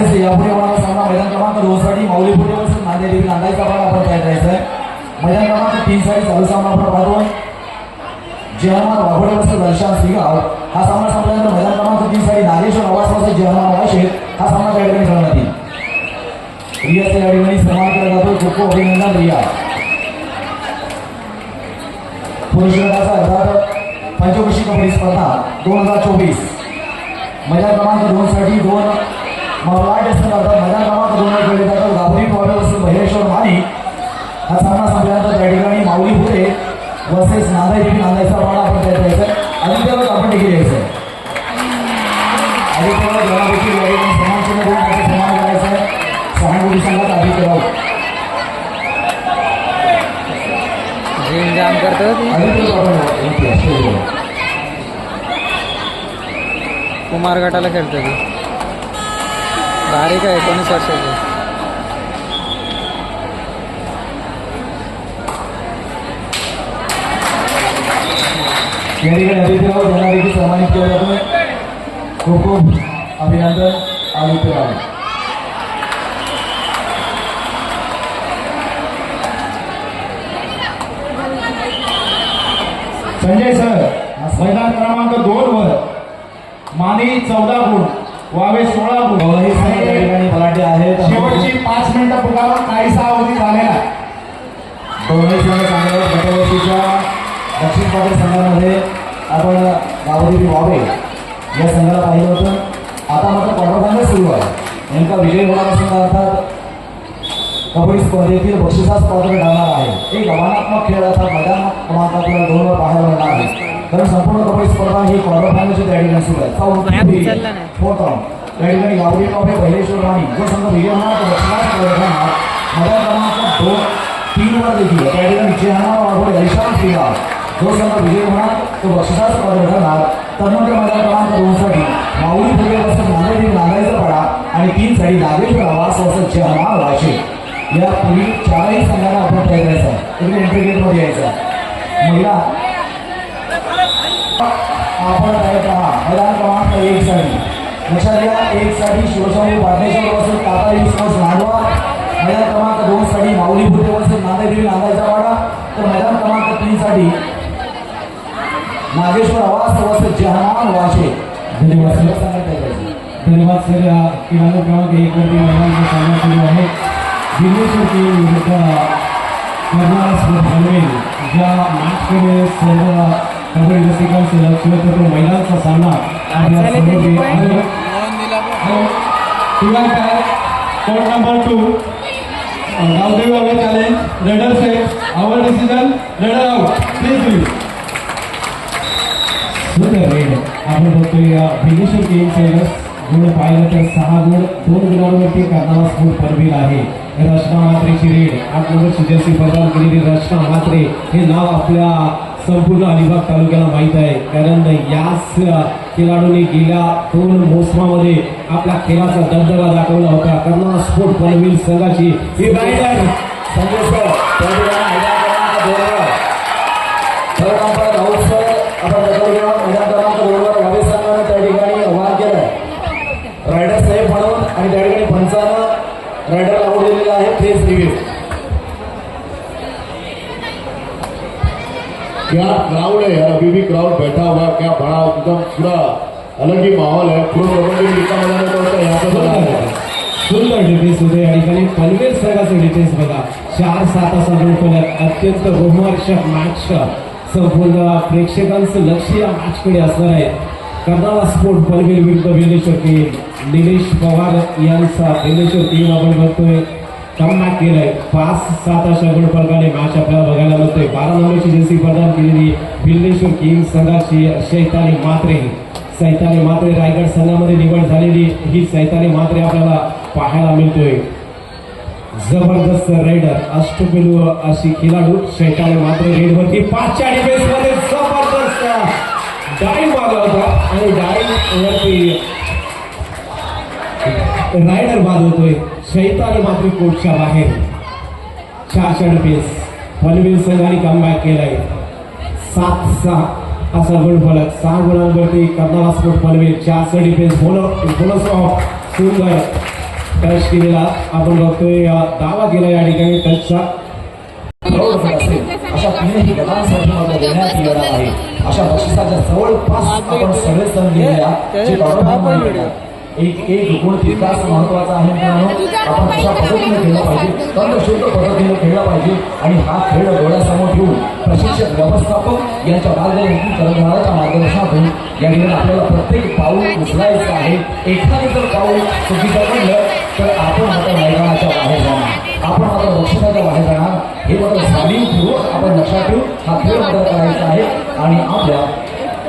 तसेच यापुढे होणारा सामना मैदान क्रमांक दोन साठी माऊली पुढे बसून नांदेड येथील नांदाईचा आपण तयार करायचा आहे मैदान क्रमांक तीन साठी चालू सामना आपण पाहतो जयमान वाघोडे पासून दर्शन सिंगाव हा सामना संपल्यानंतर मैदान क्रमांक तीन साठी नागेश्वर आवासपासून जयमान वाशे हा सामना त्या ठिकाणी खेळवण्यात येईल रियाचा या ठिकाणी सन्मान केला जातो. खूप खूप अभिनंदन रिया. पुरुष गटाचा अर्थात पंचवर्षी कबड्डी स्पर्धा दोन हजार चोवीस. मैदान क्रमांक दोन साठी दोन मैदान जातात. गाभरी महेश्वर माने. हा सामना संपल्यानंतर त्या ठिकाणी माऊली पुढे वर्सेस नांदाई देखील नांदायचा वाडा आपण तयार करायचा आहे आदित्यवर आपण देखील यायचं. आहे आदित्यवर जनादेखील या ठिकाणी समान चिन्ह देऊन त्याचा सन्मान करायचा आहे. सहानुभूती संघात आदित्य राऊत. जिम जाम करतो ती. आदित्य आपण इथे स्टेजवर. कुमार गटाला खेळतो बारीक आहे एकोणीस वर्षाची. या ठिकाणी आदित्य देखील सन्मानित केलं जातो. खूप खूप अभिनंदन आदित्य राऊत संजय सर मैदान क्रमांक दोन वर माने चौदा गुण. वावे सोळा ठिकाणी बलाढ्य आहेत. शेवटची पाच मिनिटं पुढावर काहीसा अवधी झालेला आहे. दोन्ही संघ चांगल्या गटवर्षीच्या दक्षिण पाटील संघामध्ये आपण गावदेवी वावे या संघाला पाहिलं होतं. आता मात्र क्वार्टर सुरू आहे. नेमका विजय होणारा संघ अर्थात कबड्डी स्पर्धेतील बक्षिसास पात्र ठरणार आहे. एक आव्हानात्मक खेळ अर्थात मैदान कारण संपूर्ण कबड्डी स्पर्धा ही क्वार्टर फायनलची त्या ठिकाणी सुरू आहे. चौथी पायात फेरी, उचलला नाही. फोर्थ राऊंड त्या ठिकाणी गावडी ट्रॉफी पहिलेश्वर राणी. जो संघ विजय होणार तो बक्षिसास पात्र ठरणार मैदान क्रमांक दोन तीन वर देखील त्या ठिकाणी जेहाना वाघोडे हरिशान श्रीगाव जो संघ विजय होणार तो बक्षिसास पात्र ठरणार तन्मध्य मैदान क्रमांक दोन साठी माऊली फुगे वसत नांदेड नांदाईचा पाडा आणि तीन साठी नागेश्वर आवास वाशे या पूर्वी चारही संघांना आपण करायचा आहे इकडे एंट्री गेटमध्ये यायचं आहे. महिला आपण तयार राहा मैदान क्रमांक एक साठी लक्षात घ्या एक साठी शिवशाही पाटणेश्वर वसून टाटा स्पोर्ट्स मांडवा मैदान क्रमांक दोन साठी माऊली भुते वसून नांदेड नांदायचा वाडा तर मैदान क्रमांक तीन साठी नागेश्वर आवास वसून जहान वाशे धन्यवाद सर. संघात धन्यवाद सर या किराणा क्रमांक एक वरती मैदानाचा सामना सुरू आहे दिल्लीश्वर टीम विरुद्ध कर्नाल स्पोर्ट ज्या मॅचकडे सर्व कबड्डी रसिकांचे लक्ष होतं तो मैदानचा सामना कोर्ट नंबर टू आहे. Hello. Challenge raider court our decision raider out please सुंदर रेड आपण बघतोय या गेम सेलर्स गुण पाहिलं तर सहा गुण दोन गुणांवरती करणारा स्कोर परवीर आहे रचना मात्रेची रेड आठ नंबरची जर्सी प्रदान केलेली रचना मात्रे हे नाव आपल्या संपूर्ण अलिबाग तालुक्याला माहीत आहे. कारण याच खेळाडूने गेल्या दोन मोसमामध्ये आपल्या खेळाचा दबदबा दाखवला होता. कर्नाळा स्पोर्ट पनवेल संघाची. ही संजय क्या क्राउड है यार? अभी भी क्राउड बैठा हुआ है। क्या बड़ा एकदम पूरा अलग ही माहौल है। पूरा कबड्डी लिखा मैदान होता होता यहाँ पे सुंदर डिफेन्स होते या ठिकाणी पनवेल संघाचे डिफेन्स बघा चार सात असा गुण केला अत्यंत रोमहर्षक मॅच संपूर्ण प्रेक्षकांचं लक्ष या मॅचकडे असणार आहे। कर्नाला स्पोर्ट पनवेल विरुद्ध बेलेश्वर टीम निलेश पवार यांचा बेलेश्वर टीम आपण बघतोय. सामना केलंय. पाच सात अशा गड फलकाने मॅच आपल्याला बघायला मिळतोय. बारा नंबरची जर्सी प्रदान केलेली बिल्लेश्वर किंग संघाची शैतानी मात्रे. सैतानी मात्रे रायगड संघामध्ये निवड झालेली. ही सैतानी मात्रे आपल्याला पाहायला मिळतोय. जबरदस्त रेडर अष्टपेलू अशी खेळाडू शैतानी मात्रे रेडवरती पाचच्या डिफेन्समध्ये जबरदस्त. डाईव्ह मारला होता आणि डाईव्ह वरती रायडर बाद होतोय. शैतानी मात्र कोर्टच्या बाहेर चारच्या डिफेन्स पनवेल संघाने कमबॅक केलाय सात सहा असा गुण फलक सहा गुणांवरती कर्नाला स्पोर्ट पनवेल चारचं डिफेन्स बोनस बोनस ऑफ सुंदर टच केलेला आपण बघतोय दावा केला या ठिकाणी टचचा अशा तीनही गटांसाठी मात्र देण्यात येणार आहे अशा बक्षिसाच्या जवळपास आपण सगळे सण दिलेल्या जे एक एक गुण तितकाच महत्त्वाचा आहे मित्रांनो. आपण कशा पद्धतीने खेळलं पाहिजे. तंत्रशुद्ध पद्धतीने खेळलं पाहिजे. आणि हा खेळ डोळ्यासमोर ठेवून प्रशिक्षक व्यवस्थापक यांच्या मार्गदर्शन करणाऱ्याच्या मार्गदर्शनातून या ठिकाणी आपल्याला प्रत्येक पाऊल उचलायचं आहे. एखादे जर पाऊल चुकीचं पडलं तर आपण मात्र मैदानाच्या बाहेर जाणार. आपण मात्र बक्षिसाच्या बाहेर जाणार. हे मात्र जाणीवपूर्वक आपण लक्षात ठेवून हा खेळ मात्र करायचा आहे. आणि आपल्या